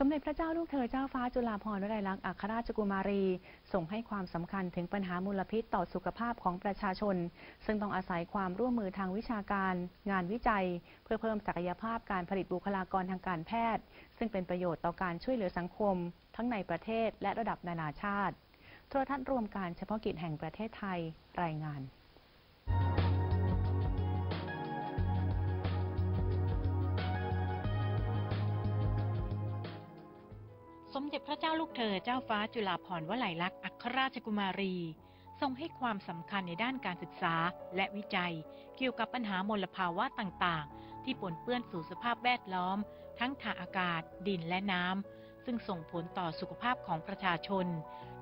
สมเด็จพระเจ้าลูกเธอเจ้าฟ้าจุฬาภรณ์วลัยลักษณ์อัครราชกุมารี ส่งให้ความสำคัญถึงปัญหามลพิษต่อสุขภาพของประชาชน ซึ่งต้องอาศัยความร่วมมือทางวิชาการ งานวิจัย เพื่อเพิ่มศักยภาพการผลิตบุคลากรทางการแพทย์ ซึ่งเป็นประโยชน์ต่อการช่วยเหลือสังคม ทั้งในประเทศและระดับนานาชาติโทรทัศน์รวมการเฉพาะกิจแห่งประเทศไทยรายงาน มเด็จพระเจ้าลูกเธอเจ้าฟ้าจุฬาภรณ์วลัยลักษณ์อัครราชกุมารี ทรงให้ความสำคัญในด้านการศึกษาและวิจัย เกี่ยวกับปัญหามลภาวะต่างๆ ที่ปนเปื้อนสู่สภาพแวดล้อม ทั้งทางอากาศ ดินและน้ำซึ่งส่งผลต่อสุขภาพของประชาชน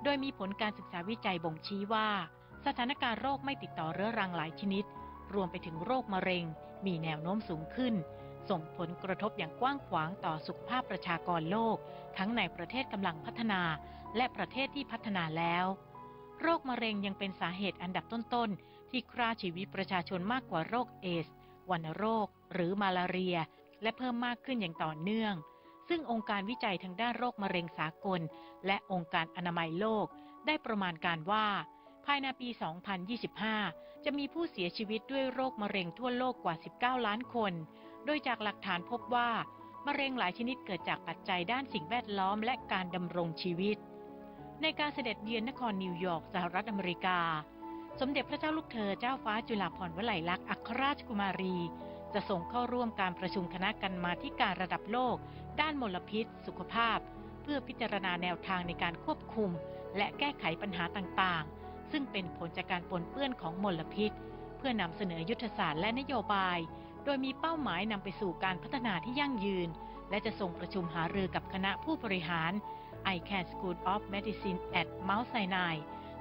โดยมีผลการศึกษาวิจัยบ่งชี้ว่า สถานการณ์โรคไม่ติดต่อเรื้อรังหลายชนิด รวมไปถึงโรคมะเร็ง มีแนวโน้มสูงขึ้น ส่งผลกระทบอย่างกว้างขวางต่อสุขภาพประชากรโลก ทั้งในประเทศกำลังพัฒนาและประเทศที่พัฒนาแล้ว โรคมะเร็งยังเป็นสาเหตุอันดับต้นๆ ที่ฆ่าชีวิตประชาชนมากกว่าโรคเอสวัณโรค หรือมาลาเรีย และเพิ่มมากขึ้นอย่างต่อเนื่อง ซึ่งองค์การวิจัยทางด้านโรคมะเร็งสากล และองค์การอนามัยโลก ได้ประมาณการว่าภายในปี 2025 จะมีผู้เสียชีวิตด้วยโรคมะเร็งทั่วโลกกว่า 19 ล้านคน โดยจากหลักฐานพบว่ามะเร็งหลายชนิดเกิดจากปัจจัยด้านสิ่งแวดล้อมและการดำรงชีวิต ในการเสด็จเยือนนครนิวยอร์กสหรัฐอเมริกา สมเด็จพระเจ้าลูกเธอเจ้าฟ้าจุฬาภรณ์วลัยลักษณ์อัครราชกุมารี จะส่งเข้าร่วมการประชุมคณะกรรมาธิการระดับโลก ด้านมลพิษ สุขภาพ เพื่อพิจารณาแนวทางในการควบคุม และแก้ไขปัญหาต่างๆ ซึ่งเป็นผลจากการปนเปื้อนของมลพิษ เพื่อนำเสนอยุทธศาสตร์และนโยบาย โดยมีเป้าหมายนำไปสู่การพัฒนาที่ยั่งยืน และจะส่งประชุมหารือกับคณะผู้บริหาร ICAN School of Medicine at Mount Sinai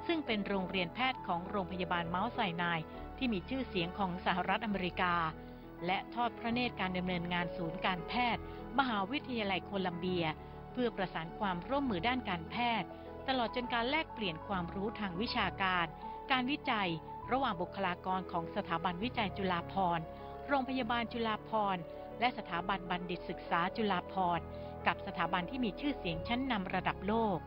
ซึ่งเป็นโรงเรียนแพทย์ของโรงพยาบาล Mount Sinai ที่มีชื่อเสียงของสหรัฐอเมริกา และทอดพระเนตรการดำเนินงานศูนย์การแพทย์ มหาวิทยาลัยโคลัมเบีย เพื่อประสานความร่วมมือด้านการแพทย์ ตลอดจนการแลกเปลี่ยนความรู้ทางวิชาการ การวิจัย ระหว่างบุคลากรของสถาบันวิจัยจุฬาภรณ์ โรงพยาบาลจุฬาภรณ์ และสถาบันบัณฑิตศึกษาจุฬาภรณ์ กับสถาบันที่มีชื่อเสียงชั้นนำระดับโลก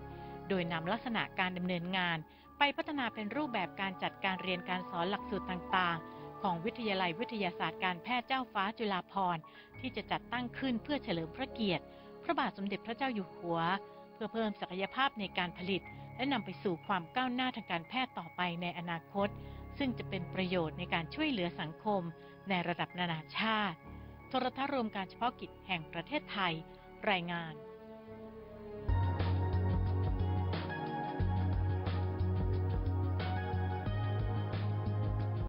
โดยนำลักษณะการดำเนินงาน ไปพัฒนาเป็นรูปแบบการจัดการเรียนการสอนหลักสูตรต่างๆ ของวิทยาลัยวิทยาศาสตร์การแพทย์เจ้าฟ้าจุฬาภรณ์ ที่จะจัดตั้งขึ้นเพื่อเฉลิมพระเกียรติ พระบาทสมเด็จพระเจ้าอยู่หัว เพื่อเพิ่มศักยภาพในการผลิต และนำไปสู่ความก้าวหน้าทางการแพทย์ต่อไปในอนาคต ซึ่งจะเป็นประโยชน์ในการช่วยเหลือสังคม ในระดับนานาชาติ โทรทัศน์รวมการเฉพาะกิจแห่งประเทศไทย รายงาน